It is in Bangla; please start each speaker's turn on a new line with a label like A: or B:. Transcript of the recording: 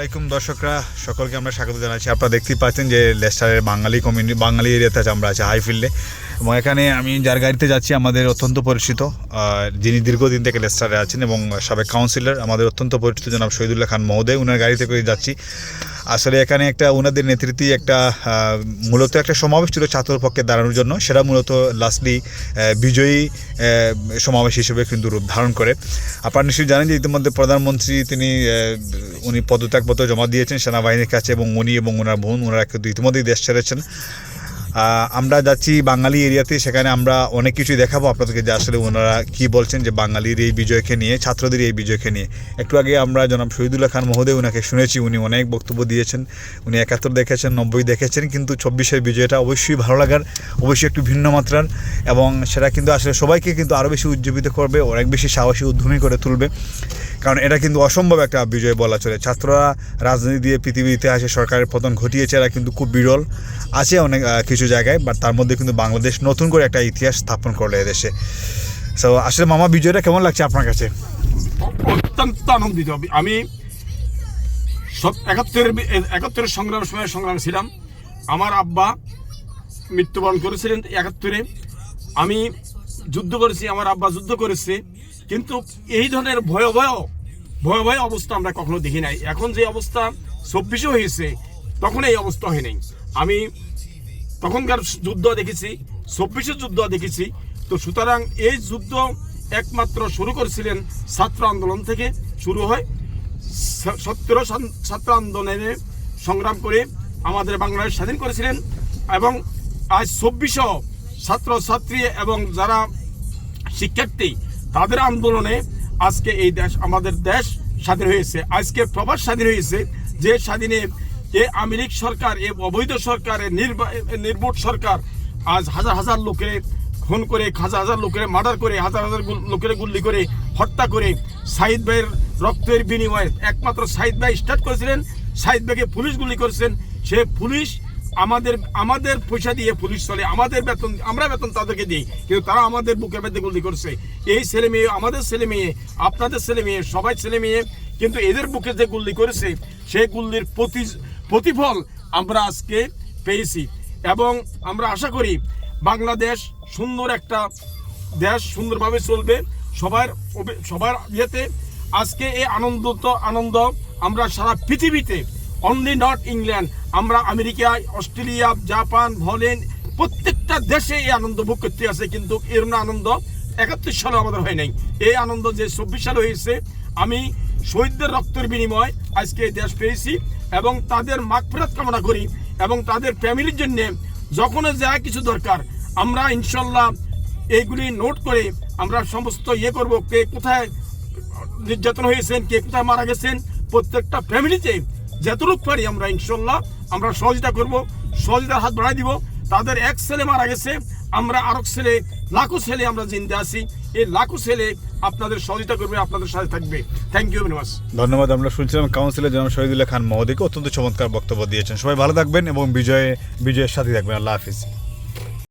A: আসসালামাইকুম দর্শকরা, সকলকে আমরা স্বাগত জানাচ্ছি। আপনারা দেখতেই পাচ্ছেন যে লেস্টারের বাঙালি কমিউনিটি বাঙালি এরিয়াতে আছে, আমরা আছি হাইফিল্ডে এবং এখানে আমি যার গাড়িতে যাচ্ছি, আমাদের অত্যন্ত পরিচিত যিনি দীর্ঘদিন থেকে লেস্টারে আছেন এবং সাবেক কাউন্সিলর আমাদের অত্যন্ত পরিচিত জনাব শহীদুল্লাহ খান মহোদয় ওনার গাড়িতে করে যাচ্ছি। আসলে এখানে একটা ওনাদের নেতৃত্বে একটা মূলত একটা সমাবেশ ছিল ছাত্র পক্ষে দাঁড়ানোর জন্য। সেটা মূলত লাস্টলি বিজয়ী সমাবেশ হিসেবে কিন্তু রূপ ধারণ করে। আপনারা নিশ্চয়ই জানেন যে ইতিমধ্যে প্রধানমন্ত্রী, তিনি উনি পদত্যাগপত্র জমা দিয়েছেন সেনাবাহিনীর কাছে এবং উনি এবং ওনার বোন, ওনারা কিন্তু ইতিমধ্যেই দেশ ছেড়েছেন। আমরা যাচ্ছি বাঙালি এরিয়াতে, সেখানে আমরা অনেক কিছুই দেখাবো আপনাদেরকে যে আসলে ওনারা কি বলছেন যে বাঙালির এই বিজয়কে নিয়ে, ছাত্রদের এই বিজয়কে নিয়ে। একটু আগে আমরা জনাব শহীদুল্লাহ খান মহোদয় ওনাকে শুনেছি, উনি অনেক বক্তব্য দিয়েছেন। উনি একাত্তর দেখেছেন, নব্বই দেখেছেন, কিন্তু চব্বিশের বিজয়টা অবশ্যই ভালো লাগার, অবশ্যই একটু ভিন্ন মাত্রার এবং সেটা কিন্তু আসলে সবাইকে কিন্তু আরও বেশি উজ্জীবিত করবে অনেক বেশি সাহসী উদ্যমী করে তুলবে। কারণ এটা কিন্তু অসম্ভব একটা বিজয় বলা চলে। ছাত্ররা রাজনীতি দিয়ে পৃথিবীর ইতিহাসে সরকারের পতন ঘটিয়েছে, এরা কিন্তু খুব বিরল আছে অনেক কিছু জায়গায় বাট তার মধ্যে কিন্তু বাংলাদেশ নতুন করে একটা ইতিহাস স্থাপন করল এদেশে। সো আসলে মামা, বিজয়টা কেমন লাগছে আপনার কাছে?
B: অত্যন্ত আনন্দিত। আমি সত- একাত্তরের একাত্তরের সংগ্রাম সময় সংগ্রাম ছিলাম। আমার আব্বা মৃত্যুবরণ করেছিলেন একাত্তরে আমি যুদ্ধ করেছি, আমার আব্বা যুদ্ধ করেছে। কিন্তু এই ধরনের ভয়াবহ ভয়াবহ অবস্থা আমরা কখনো দেখি নাই। এখন যে অবস্থা চব্বিশে হয়েছে, তখন এই অবস্থা হয় নাই। আমি তখনকার যুদ্ধ দেখেছি, চব্বিশের যুদ্ধ দেখেছি। তো সুতরাং এই যুদ্ধ একমাত্র শুরু করেছিলেন ছাত্র আন্দোলন থেকে শুরু হয়। সত্তর ছাত্র আন্দোলনে সংগ্রাম করে আমাদের বাংলাদেশ স্বাধীন করেছিলেন এবং আজ চব্বিশও ছাত্র ছাত্রী এবং যারা শিক্ষার্থী তাদের আন্দোলনে আজকে এই দেশ, আমাদের দেশ স্বাধীন হয়েছে। আজকে প্রবাস স্বাধীন হয়েছে। যে স্বাধীনে এ আমেরিক সরকার, এ অবৈধ সরকার, এ নির্বা- এ নির্বোধ সরকার আজ হাজার হাজার লোকের খুন করে, হাজার হাজার লোকের মার্ডার করে, হাজার হাজার লোকের গুল্লি করে, হত্যা করে সাইদ ভাইয়ের রক্তের বিনিময়ে একমাত্র সাইদ ভাই স্টার্ট করেছিলেন, সাইদ ভাইকে পুলিশ গুলি করেছেন। সে পুলিশ আমাদের আমাদের পয়সা দিয়ে পুলিশ চলে, আমাদের বেতন, আমরা বেতন তাদেরকে দিই, কিন্তু তারা আমাদের বুকে বেঁধে গুলি করছে। এই ছেলে মেয়ে, আমাদের ছেলে মেয়ে, আপনাদের ছেলে মেয়ে, সবাই ছেলে মেয়ে, কিন্তু এদের বুকে যে গুল্লি করেছে, সেই গুল্লির প্রতি, প্রতিফল আমরা আজকে পেয়েছি। এবং আমরা আশা করি বাংলাদেশ সুন্দর একটা দেশ সুন্দরভাবে চলবে, সবার সবার ইয়েতে। আজকে এই আনন্দ তো আনন্দ আমরা সারা পৃথিবীতে অনলি নট ইংল্যান্ড আমরা আমেরিকা, অস্ট্রেলিয়া, জাপান বলেন প্রত্যেকটা দেশে এই আনন্দ ভোগ করতে আছে কিন্তু এরম আনন্দ একাত্তর সালে আমাদের হয় নাই। এই আনন্দ যে চব্বিশ সালে হয়েছে, আমি শহীদদের রক্তের বিনিময় আজকে এই দেশ পেয়েছি এবং তাদের মাগফিরাত কামনা করি এবং তাদের ফ্যামিলির জন্যে যখন যা কিছু দরকার, আমরা ইনশাল্লাহ এইগুলি নোট করে আমরা সমস্ত ইয়ে করব, কে কোথায় নির্যাতন হয়েছেন, কে কোথায় মারা গেছেন, প্রত্যেকটা ফ্যামিলিতে যতটুকু পারি আমরা, ইনশাল্লাহ। আমরা সহযোগিতা করব, সহযোগিতার হাত বাড়াই দিব। তাদের এক ছেলে মারা গেছে, আমরা আরও ছেলে, লাখো ছেলে আমরা জিন্দে আছি। এই লাখো ছেলে আপনাদের সহযোগিতা করবে, আপনাদের সাথে থাকবে। থ্যাংক ইউ ভেরি মাচ
A: ধন্যবাদ, আমরা শুনছিলাম কাউন্সিলর জনাব শহীদুল্লাহ খান মহোদয়কে অত্যন্ত চমৎকার বক্তব্য দিয়েছেন। সবাই ভালো থাকবেন এবং বিজয়ে, বিজয়ের সাথে থাকবেন। আল্লাহ হাফিজ।